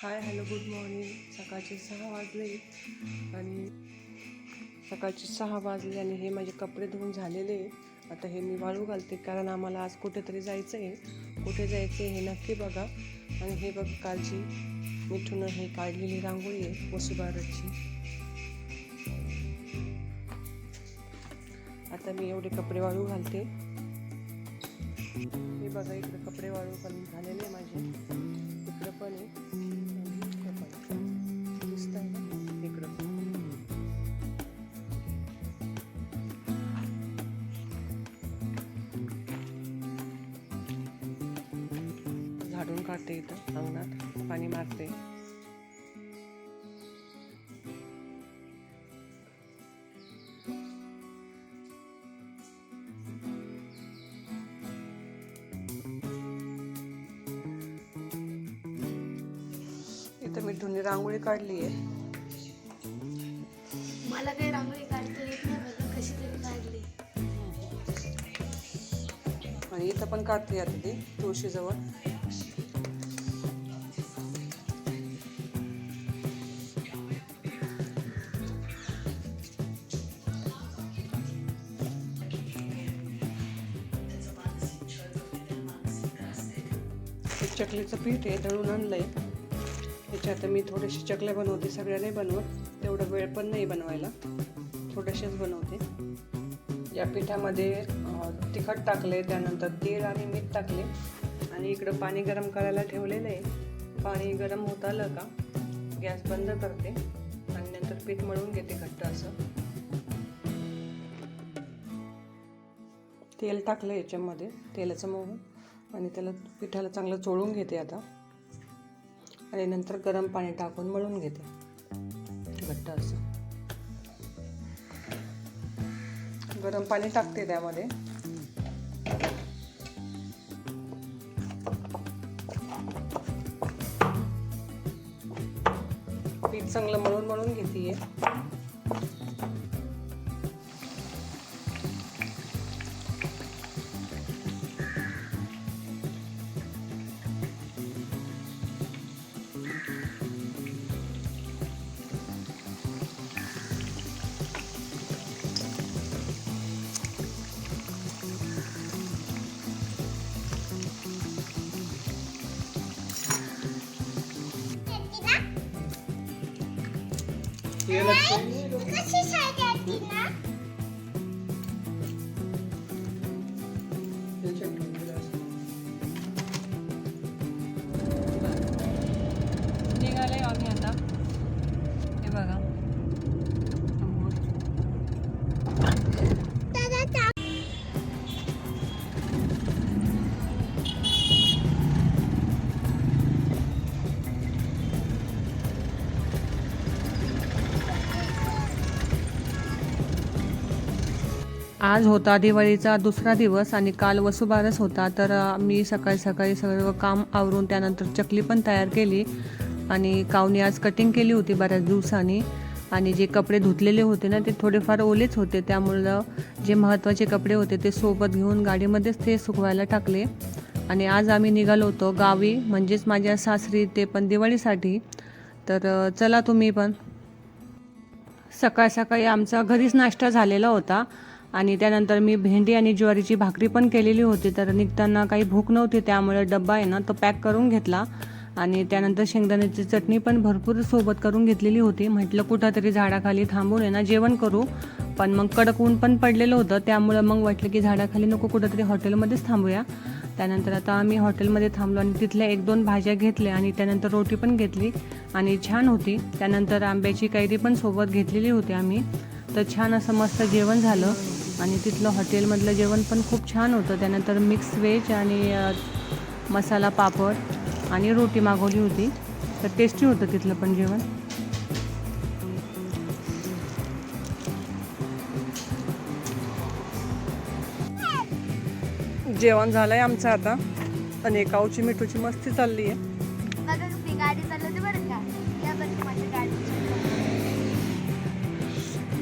Hi hello good morning. सकाळचे सहा वाजले आणि सकाळचे सहा वाजले आणि हे माझे कपडे धुवून झालेले आता हे मी वाळू घालते कारण आम्हाला आज कुठेतरी जायचं आहे कुठे जायचं आहे हे नक्की बघा. आणि हे बघ कालची मिठून हे काढलेली रांगोळी आहे वसुबारची आता मी एवढे कपडे वाळू घालते. हे बघा इकडे कपडे वाळू पण झालेले आहे माझे. इकडं पण आहे. काढते इथं अंगणात पाणी मारते इथं मी धुनी रांगोळी काढली आहे. मला काही रांगोळी काढता येत नाही बघा कशी तरी काढली. आणि इथं पण काढते आता ती तुळशीजवळ. चकलीचं पीठ आहे दळून आहे त्याच्यात मी थोडेसे चकल्या बनवते सगळ्या नाही बनवत. तेवढं वेळ पण नाही बनवायला. थोड्याशाच बनवते. या पिठामध्ये तिखट टाकले त्यानंतर तेल आणि मीठ टाकले आणि इकडं पाणी गरम करायला ठेवलेलं आहे. पाणी गरम होत आलं का गॅस बंद करते. आणि नंतर पीठ मळून घेते घट्ट असं. तेल टाकलं याच्यामध्ये तेलाचं मोहन आणि त्याला पिठाला चांगलं चोळून घेते आता. आणि नंतर गरम पाणी टाकून मळून घेते. घट्ट असं. गरम पाणी टाकते त्यामध्ये. पीठ चांगलं मळून मळून घेते आज होता दिवाळीचा दुसरा दिवस आणि काल वसुबारस होता तर मी सकाळी सकाळी सर्व काम आवरून त्यानंतर चकली पण तयार केली आणि कावनी आज कटिंग केली होती बऱ्याच दिवसांनी आणि जे कपडे धुतलेले होते ना ते थोडेफार ओलेच होते. त्यामुळं जे महत्त्वाचे कपडे होते ते सोबत घेऊन गाडीमध्येच ते सुकवायला टाकले आणि आज आम्ही निघालो होतो गावी म्हणजेच माझ्या सासरी ते पण दिवाळीसाठी. तर चला तुम्ही पण. सकाळ सकाळी आमचा घरीच नाश्ता झालेला होता. आणि त्यानंतर मी भेंडी आणि ज्वारीची भाकरी पण केलेली होती तर निघताना काही भूक नव्हती त्यामुळे डब्बा आहे ना तो पॅक करून घेतला. आणि त्यानंतर शेंगदाण्याची चटणी पण भरपूर सोबत करून घेतलेली होती. म्हटलं कुठंतरी झाडाखाली थांबून आहे ना जेवण करू. पण मग कडक ऊन पण पडलेलं होतं त्यामुळं मग वाटलं की झाडाखाली नको कुठंतरी हॉटेलमध्येच थांबूया. त्यानंतर आता आम्ही हॉटेलमध्ये थांबलो आणि तिथल्या एक दोन भाज्या घेतल्या आणि त्यानंतर रोटी पण घेतली. आणि छान होती. त्यानंतर आंब्याची कैरी पण सोबत घेतलेली होती आम्ही. तर छान असं मस्त जेवण झालं. आणि तिथलं हॉटेलमधलं जेवण पण खूप छान होतं. त्यानंतर मिक्स व्हेज आणि मसाला पापड आणि रोटी मागवली होती. तर टेस्टी होतं तिथलं पण जेवण. जेवण झालंय आमचं आता. आणि काऊची मिठूची मस्ती चालली आहे.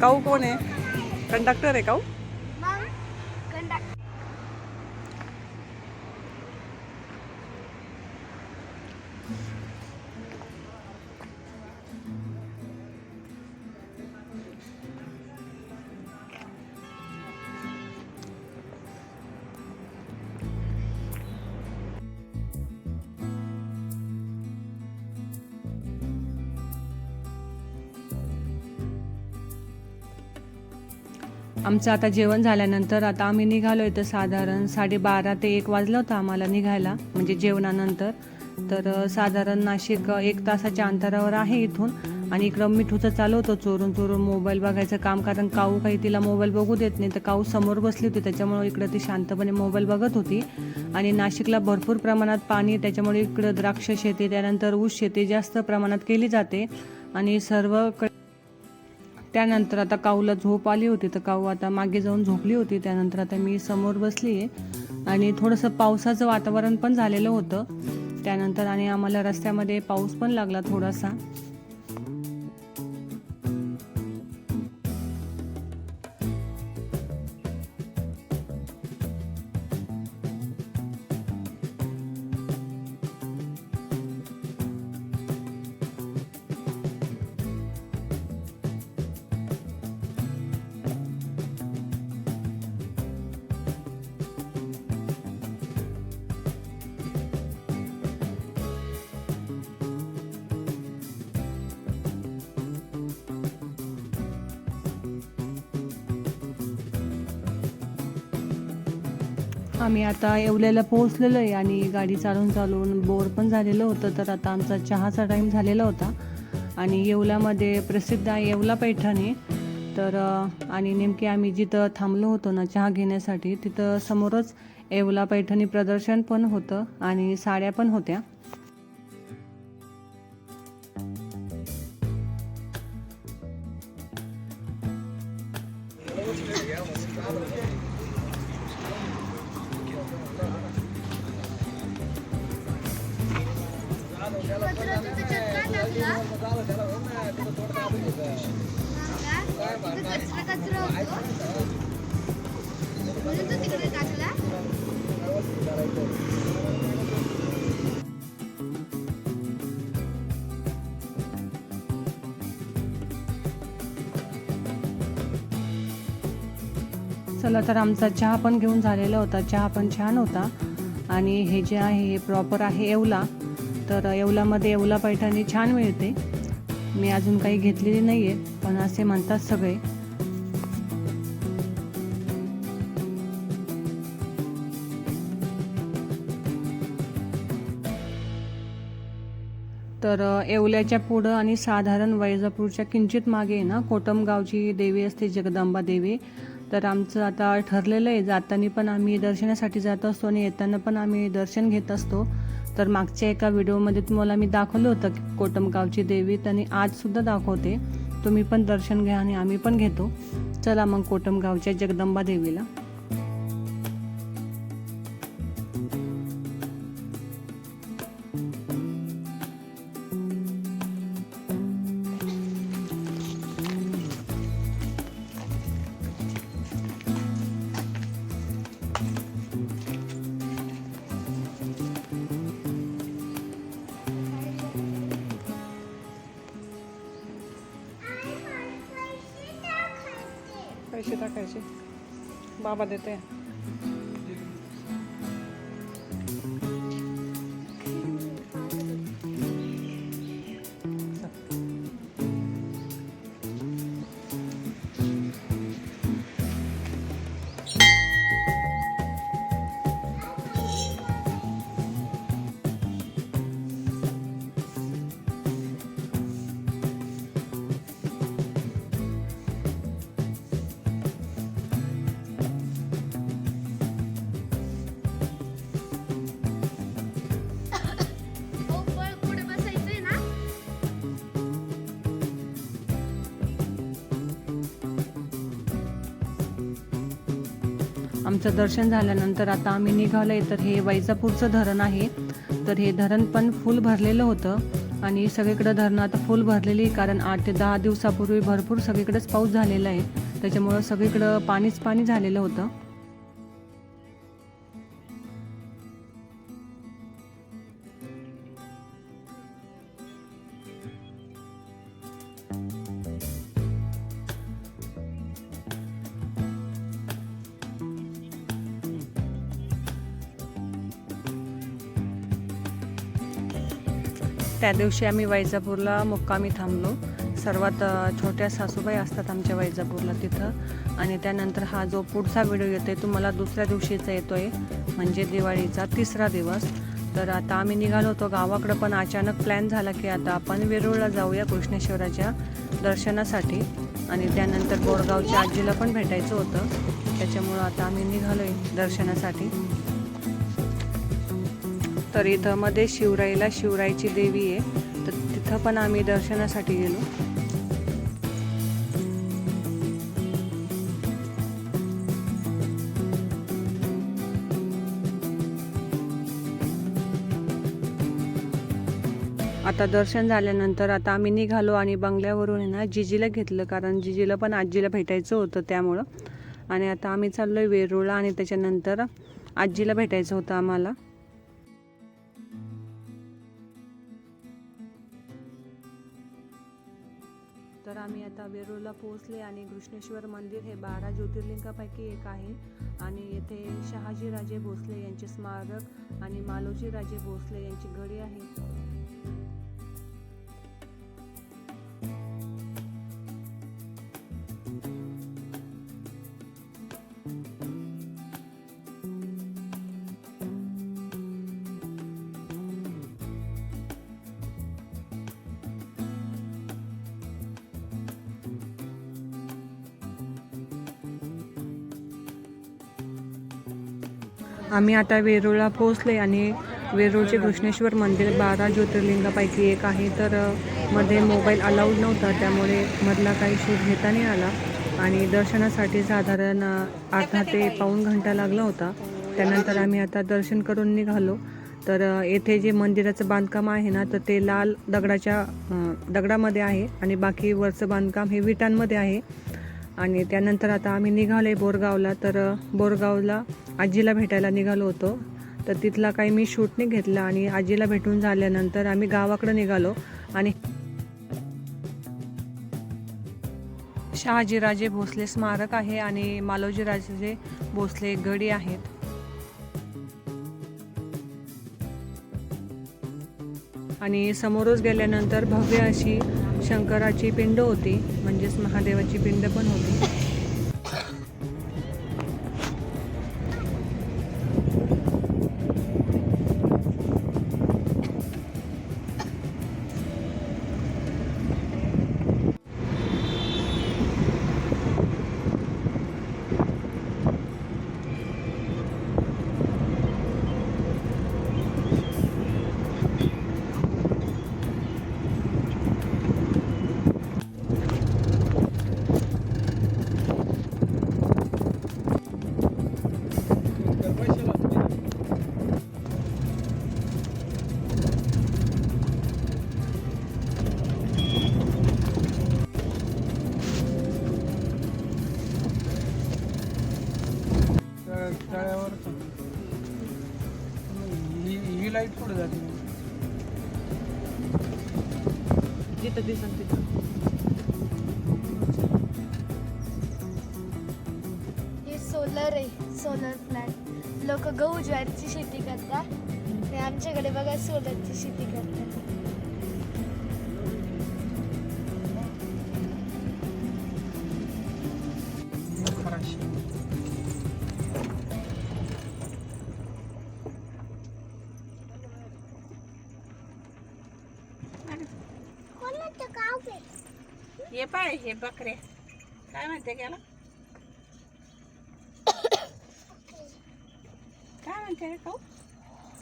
काऊ कोण आहे? कंडक्टर आहे काऊ? आमचं आता जेवण झाल्यानंतर आता आम्ही निघालो इथं साधारण साडेबारा ते एक वाजलं होतं आम्हाला निघायला म्हणजे जेवणानंतर. तर साधारण नाशिक एक तासाच्या अंतरावर आहे इथून आणि इकडं मिठूचं चालू होतं चोरून चोरून मोबाईल बघायचं काम कारण काऊ काही तिला मोबाईल बघू देत नाही तर काऊ समोर बसली होती त्याच्यामुळे इकडं ती शांतपणे मोबाईल बघत होती. आणि नाशिकला भरपूर प्रमाणात पाणी त्याच्यामुळे इकडं द्राक्ष शेती त्यानंतर ऊस शेती जास्त प्रमाणात केली जाते. आणि सर्व क त्यानंतर आता काऊला झोप आली होती तर काऊ आता मागे जाऊन झोपली होती. त्यानंतर आता मी समोर बसली आहे. आणि थोडंसं पावसाचं वातावरण पण झालेलं होतं. त्यानंतर आणि आम्हाला रस्त्यामध्ये पाऊस पण लागला थोडासा. आम्ही आता येवल्याला पोहोचलेलो आहे आणि गाडी चालून चालून बोर पण झालेलं होतं तर आता आमचा चहाचा टाईम झालेला होता. आणि येवल्यामध्ये प्रसिद्ध आहे येवला पैठणी. तर आणि नेमके आम्ही जिथं थांबलो होतो ना चहा घेण्यासाठी तिथं समोरच येवला पैठणी प्रदर्शन पण होतं आणि साड्या पण होत्या. तिथं कचरा कचरा होतो म्हणून तो तिकडे टाकला चला तर आमचा चहा पण घेऊन झालेला होता. चहा पण छान होता. आणि हे जे आहे हे प्रॉपर आहे येवला तर येवलामध्ये येवला पैठणी छान मिळते. मी अजून काही घेतलेली नाही आहे पण असे म्हणतात सगळे. तर येवल्याच्या पुढं आणि साधारण वैजापूरच्या किंचित मागे ना कोटमगावची देवी असते जगदंबा देवी. तर आमचं आता ठरलेलं आहे जाताना पण आम्ही दर्शनासाठी जात असतो आणि येताना पण आम्ही दर्शन घेत असतो. तर मागच्या एका व्हिडिओमध्ये तुम्हाला मी दाखवलं होतं कोटमगावची देवी आणि आजसुद्धा दाखवते. तुम्ही पण दर्शन घ्या आणि आम्ही पण घेतो. चला मग कोटमगावच्या जगदंबा देवीला. बाबा देते. आमचं दर्शन झाल्यानंतर आता आम्ही निघालो आहे तर हे वैजापूरचं धरण आहे. तर हे धरण पण फुल भरलेलं होतं. आणि सगळीकडं धरणं आता फुल भरलेली कारण आठ ते दहा दिवसापूर्वी भरपूर सगळीकडेच पाऊस झालेला आहे. त्याच्यामुळं सगळीकडं पाणीच पाणी झालेलं होतं. त्या दिवशी आम्ही वैजापूरला मुक्कामी थांबलो. सर्वात छोट्या सासूबाई असतात आमच्या वैजापूरला तिथं. आणि त्यानंतर हा जो पुढचा व्हिडिओ येतो आहे तो मला दुसऱ्या दिवशीचा येतो आहे म्हणजे दिवाळीचा तिसरा दिवस. तर आता आम्ही निघालो होतो गावाकडं पण अचानक प्लॅन झाला की आता आपण वेरूळला जाऊया कृष्णेश्वराच्या दर्शनासाठी. आणि त्यानंतर बोरगावच्या आजीला पण भेटायचं होतं. त्याच्यामुळं आता आम्ही निघालो आहे दर्शनासाठी. तर इथं मध्ये शिवराईला शिवराईची देवी आहे. तर तिथं पण आम्ही दर्शनासाठी गेलो. आता दर्शन झाल्यानंतर आता आम्ही निघालो आणि बंगल्यावरून आहे ना जिजीला घेतलं कारण जिजीला पण आजीला भेटायचं होतं त्यामुळं. आणि आता आम्ही चाललो आहे वेरूळला आणि त्याच्यानंतर आजीला भेटायचं होतं आम्हाला. आम्ही आता वेरूळला पोहोचले आणि कृष्णेश्वर मंदिर हे बारा ज्योतिर्लिंगापैकी एक आहे. आणि येथे शहाजीराजे भोसले यांचे स्मारक आणि मालोजीराजे भोसले यांची गडी आहे आम्ही आता वेरूळला पोहोचले आणि वेरूळचे घृष्णेश्वर मंदिर बारा ज्योतिर्लिंगापैकी एक आहे. तर मध्ये मोबाईल अलाउड नव्हता त्यामुळे मधला काही शूट घेता नाही आला. आणि दर्शनासाठी साधारण अर्धा ते पाऊण घंटा लागला होता. त्यानंतर आम्ही आता दर्शन करून निघालो. तर येथे जे मंदिराचं बांधकाम आहे ना तर ते लाल दगडाच्या दगडामध्ये आहे आणि बाकी वरचं बांधकाम हे विटांमध्ये आहे. आणि त्यानंतर आता आम्ही निघालो आहे बोरगावला. तर बोरगावला आजीला भेटायला निघालो होतो. तर तिथला काही मी शूट नाही घेतला आणि आजीला भेटून झाल्यानंतर आम्ही गावाकडे निघालो आणि शहाजीराजे भोसले स्मारक आहे आणि मालोजीराजे भोसले गडी आहेत. आणि समोरच गेल्यानंतर भव्य अशी शंकराची पिंड होती म्हणजेच महादेवाची पिंड पण होती. तळ्यावर ही ही लाइट पुढे जाते? जिथं दिसन तिथं. हे सोलर आहे सोलर प्लॅन्ट लोक गहू ज्वारीची शेती करतात आणि आमच्याकडे बघा सोलरची शेती करतात. हे पाय हे बकरे. काय म्हणते त्याला? काय म्हणते रे खाऊ?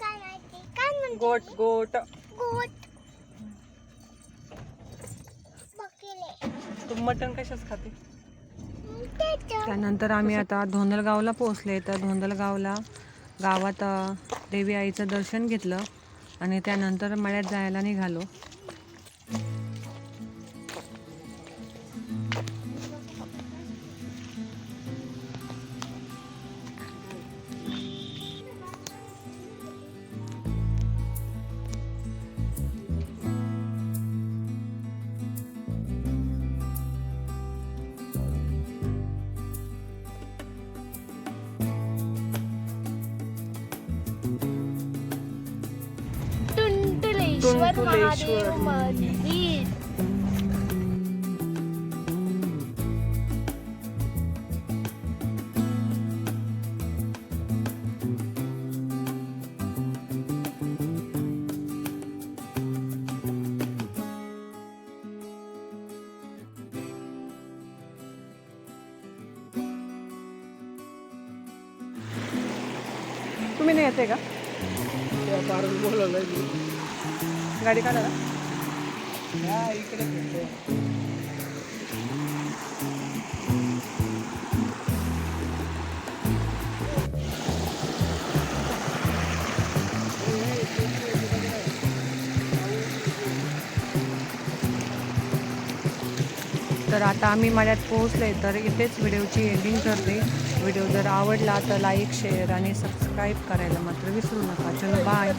काय माहिती? काय म्हणते? गोट गोट. गोट. बकेले तू मटण कशाच खाते? त्यानंतर आम्ही आता धोंदलगावला पोहोचले तर धोंदलगावला गावात अ, देवी आईचं दर्शन घेतलं आणि त्यानंतर मळ्यात जायला निघालो. muito é leite Tu me nem ia pegar? Eu paro de morrer lá dentro. गाडी काढा इकडे. तर आता आम्ही मळ्यात पोहोचले तर इथेच व्हिडिओची एंडिंग करते. व्हिडिओ जर आवडला तर लाईक शेअर आणि सबस्क्राईब करायला मात्र विसरू नका. चलो बाय